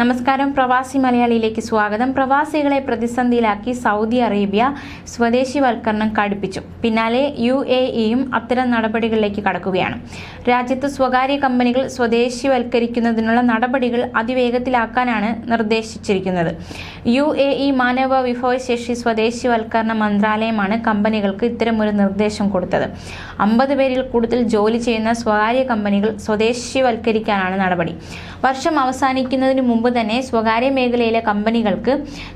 നമസ്കാരം. പ്രവാസി മലയാളിയിലേക്ക് സ്വാഗതം. പ്രവാസികളെ പ്രതിസന്ധിയിലാക്കി സൗദി അറേബ്യ സ്വദേശിവൽക്കരണം കടുപ്പിച്ചു. പിന്നാലെ യു എ ഇയും അത്തരം നടപടികളിലേക്ക് കടക്കുകയാണ്. രാജ്യത്ത് സ്വകാര്യ കമ്പനികൾ സ്വദേശിവൽക്കരിക്കുന്നതിനുള്ള നടപടികൾ അതിവേഗത്തിലാക്കാനാണ് നിർദ്ദേശിച്ചിരിക്കുന്നത്. യു എ ഇ മാനവ വിഭവശേഷി സ്വദേശിവൽക്കരണ മന്ത്രാലയമാണ് കമ്പനികൾക്ക് ഇത്തരമൊരു നിർദ്ദേശം കൊടുത്തത്. അമ്പത് പേരിൽ കൂടുതൽ ജോലി ചെയ്യുന്ന സ്വകാര്യ കമ്പനികൾ സ്വദേശിവൽക്കരിക്കാനാണ് നടപടി. വർഷം അവസാനിക്കുന്നതിന് മുമ്പ് തന്നെ സ്വകാര്യ മേഖലയിലെ കമ്പനികൾക്ക്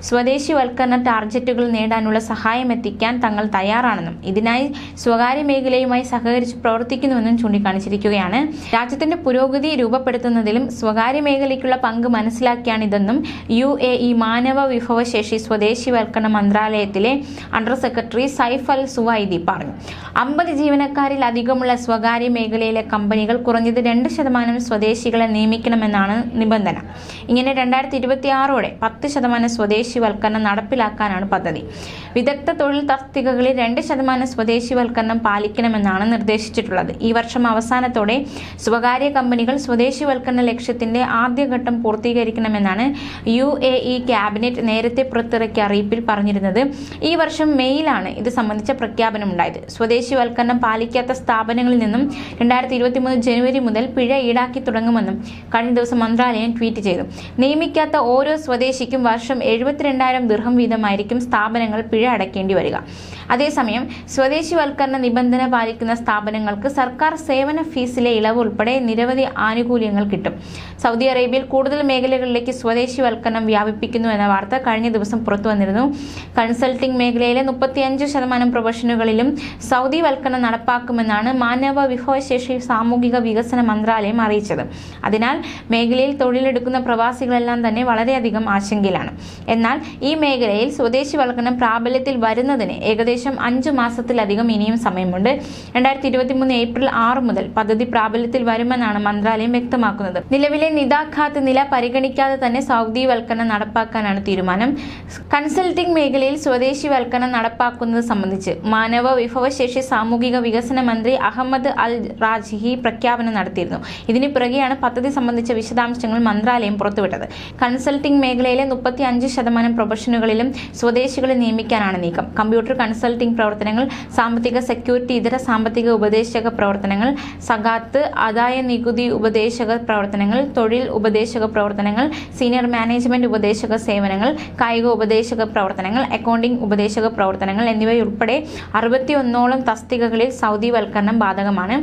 സ്വദേശിവൽക്കരണ ടാർഗറ്റുകൾ നേടാനുള്ള സഹായം എത്തിക്കാൻ തങ്ങൾ തയ്യാറാണെന്നും ഇതിനായി സ്വകാര്യ മേഖലയുമായി സഹകരിച്ച് പ്രവർത്തിക്കുന്നുവെന്നും ചൂണ്ടിക്കാണിച്ചിരിക്കുകയാണ്. രാജ്യത്തിന്റെ പുരോഗതി രൂപപ്പെടുത്തുന്നതിലും സ്വകാര്യ മേഖലയ്ക്കുള്ള പങ്ക് മനസ്സിലാക്കിയാണ് ഇതെന്നും യു എ ഇ മാനവ വിഭവശേഷി സ്വദേശിവൽക്കരണ മന്ത്രാലയത്തിലെ under secretary Saif Al Suwaidi പറഞ്ഞു. അമ്പത് ജീവനക്കാരിൽ അധികമുള്ള സ്വകാര്യ മേഖലയിലെ കമ്പനികൾ കുറഞ്ഞത് രണ്ട് ശതമാനം സ്വദേശികളെ നിയമിക്കണമെന്നാണ് നിബന്ധന. ഇങ്ങനെ രണ്ടായിരത്തി ഇരുപത്തി ആറോടെ പത്ത് ശതമാനം സ്വദേശിവൽക്കരണം നടപ്പിലാക്കാനാണ് പദ്ധതി. വിദഗ്ധ തൊഴിൽ തസ്തികകളിൽ രണ്ട് ശതമാനം സ്വദേശിവൽക്കരണം പാലിക്കണമെന്നാണ് നിർദ്ദേശിച്ചിട്ടുള്ളത്. ഈ വർഷം അവസാനത്തോടെ സ്വകാര്യ കമ്പനികൾ സ്വദേശിവൽക്കരണ ലക്ഷ്യത്തിന്റെ ആദ്യഘട്ടം പൂർത്തീകരിക്കണമെന്നാണ് യു എ ഇ ക്യാബിനറ്റ് നേരത്തെ പുറത്തിറക്കിയ അറിയിപ്പിൽ പറഞ്ഞിരുന്നത്. ഈ വർഷം മെയ്യിലാണ് ഇത് സംബന്ധിച്ച പ്രഖ്യാപനമുണ്ടായത്. സ്വദേശിവൽക്കരണം പാലിക്കാത്ത സ്ഥാപനങ്ങളിൽ നിന്നും രണ്ടായിരത്തി ഇരുപത്തിമൂന്ന് ജനുവരി മുതൽ പിഴ ഈടാക്കി തുടങ്ങുമെന്നും കഴിഞ്ഞ ദിവസം മന്ത്രാലയം ട്വീറ്റ് ചെയ്തു. നിയമിക്കാത്ത ഓരോ സ്വദേശിക്കും വർഷം എഴുപത്തിരണ്ടായിരം ദൃഹം വീതമായിരിക്കും സ്ഥാപനങ്ങൾ പിഴ അടയ്ക്കേണ്ടി വരിക. അതേസമയം സ്വദേശിവൽക്കരണ നിബന്ധന പാലിക്കുന്ന സ്ഥാപനങ്ങൾക്ക് സർക്കാർ സേവന ഫീസിലെ ഇളവ് ഉൾപ്പെടെ നിരവധി ആനുകൂല്യങ്ങൾ കിട്ടും. സൗദി അറേബ്യയിൽ കൂടുതൽ മേഖലകളിലേക്ക് സ്വദേശിവൽക്കരണം വ്യാപിപ്പിക്കുന്നു എന്ന വാർത്ത കഴിഞ്ഞ ദിവസം പുറത്തു വന്നിരുന്നു. കൺസൾട്ടിംഗ് മേഖലയിലെ മുപ്പത്തിയഞ്ച് ശതമാനം പ്രൊഫഷനുകളിലും സൗദി വൽക്കരണം നടപ്പാക്കുമെന്നാണ് മാനവ വിഭവശേഷി സാമൂഹിക വികസന മന്ത്രാലയം അറിയിച്ചത്. അതിനാൽ മേഖലയിൽ തൊഴിലെടുക്കുന്ന പ്രവാസികളെല്ലാം തന്നെ വളരെയധികം ആശങ്കയിലാണ്. എന്നാൽ ഈ മേഖലയിൽ സ്വദേശിവൽക്കരണം പ്രാബല്യത്തിൽ വരുന്നതിന് ഏകദേശം അഞ്ചു മാസത്തിലധികം ഇനിയും സമയമുണ്ട്. രണ്ടായിരത്തി ഇരുപത്തി മൂന്ന് ഏപ്രിൽ ആറ് മുതൽ പദ്ധതി പ്രാബല്യത്തിൽ വരുമെന്നാണ് മന്ത്രാലയം വ്യക്തമാക്കുന്നത്. നിലവിലെ നിദാഖാത്ത് നില പരിഗണിക്കാതെ തന്നെ സൗദിവൽക്കരണം നടപ്പാക്കാനാണ് തീരുമാനം. കൺസൾട്ടിംഗ് മേഖലയിൽ സ്വദേശിവൽക്കരണം നടപ്പാക്കുന്നത് സംബന്ധിച്ച് മാനവ വിഭവശേഷി സാമൂഹിക വികസന മന്ത്രി അഹമ്മദ് അൽ റാജിഹി പ്രഖ്യാപനം നടത്തിയിരുന്നു. ഇതിന് പിറകെയാണ് പദ്ധതി സംബന്ധിച്ച വിശദാംശങ്ങൾ മന്ത്രാലയം പുറത്തുവിട്ടത്. കൺസൾട്ടിംഗ് മേഖലയിലെ മുപ്പത്തി അഞ്ച് ശതമാനം പ്രൊഫഷനുകളിലും സ്വദേശികളെ നിയമിക്കാനാണ് നീക്കം. കമ്പ്യൂട്ടർ കൺസൾട്ടിംഗ് പ്രവർത്തനങ്ങൾ സാമ്പത്തിക സെക്യൂരിറ്റി ഇതര സാമ്പത്തിക ഉപദേശക പ്രവർത്തനങ്ങൾ സകാത്ത് ആദായ നികുതി ഉപദേശക പ്രവർത്തനങ്ങൾ തൊഴിൽ ഉപദേശക പ്രവർത്തനങ്ങൾ സീനിയർ മാനേജ്മെന്റ് ഉപദേശക സേവനങ്ങൾ കായിക ഉപദേശക പ്രവർത്തനങ്ങൾ അക്കൗണ്ടിംഗ് ഉപദേശക പ്രവർത്തനങ്ങൾ എന്നിവയുൾപ്പെടെ അറുപത്തിയൊന്നോളം തസ്തികകളിൽ സൗദിവൽക്കരണം ബാധകമാണ്.